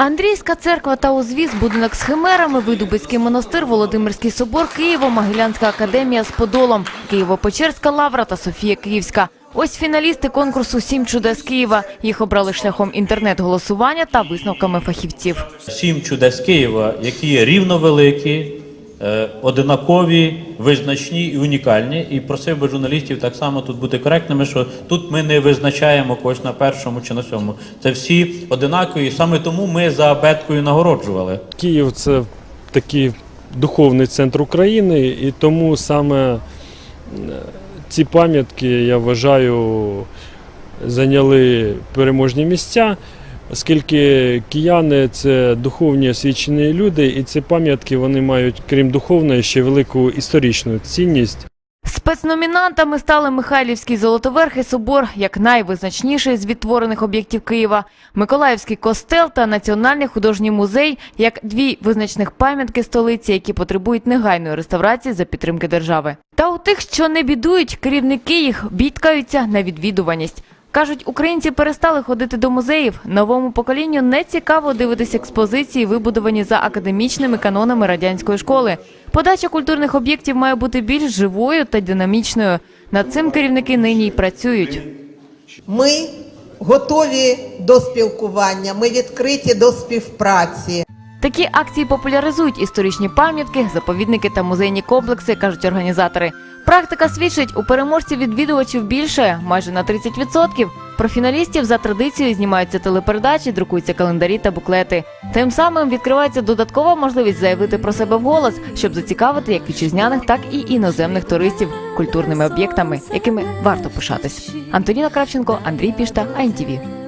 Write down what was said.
Андрійська церква та узвіз, будинок з химерами, Видубицький монастир, Володимирський собор, Києво-Могилянська академія з Подолом, Києво-Печерська лавра та Софія Київська. Ось фіналісти конкурсу «Сім чудес Києва». Їх обрали шляхом інтернет-голосування та висновками фахівців. Сім чудес Києва, які є рівновеликі, одинакові, визначні і унікальні. І просив би журналістів так само тут бути коректними, що тут ми не визначаємо когось на першому чи на сьомому. Це всі одинакові, саме тому ми за абеткою нагороджували. Київ це такий духовний центр України, і тому саме е, ці пам'ятки, я вважаю, зайняли переможні місця, оскільки кияни це духовні освічені люди, і ці пам'ятки вони мають, крім духовної, ще велику історичну цінність. Спецномінантами стали Михайлівський Золотоверхий собор як найвизначніший з відтворених об'єктів Києва, Миколаївський костел та Національний художній музей як дві визначних пам'ятки столиці, які потребують негайної реставрації за підтримки держави. Та у тих, що не бідують, керівники їх бідкаються на відвідуваність. Кажуть, українці перестали ходити до музеїв. Новому поколінню не цікаво дивитися експозиції, вибудовані за академічними канонами радянської школи. Подача культурних об'єктів має бути більш живою та динамічною. Над цим керівники нині й працюють. Ми готові до спілкування, ми відкриті до співпраці. Такі акції популяризують історичні пам'ятки, заповідники та музейні комплекси, кажуть організатори. Практика свідчить, у переможців відвідувачів більше, майже на 30%. Про фіналістів за традицією знімаються телепередачі, друкуються календарі та буклети. Тим самим відкривається додаткова можливість заявити про себе вголос, щоб зацікавити як вітчизняних, так і іноземних туристів культурними об'єктами, якими варто пишатись. Антоніна Кравченко, Андрій Пішта, АНТВ.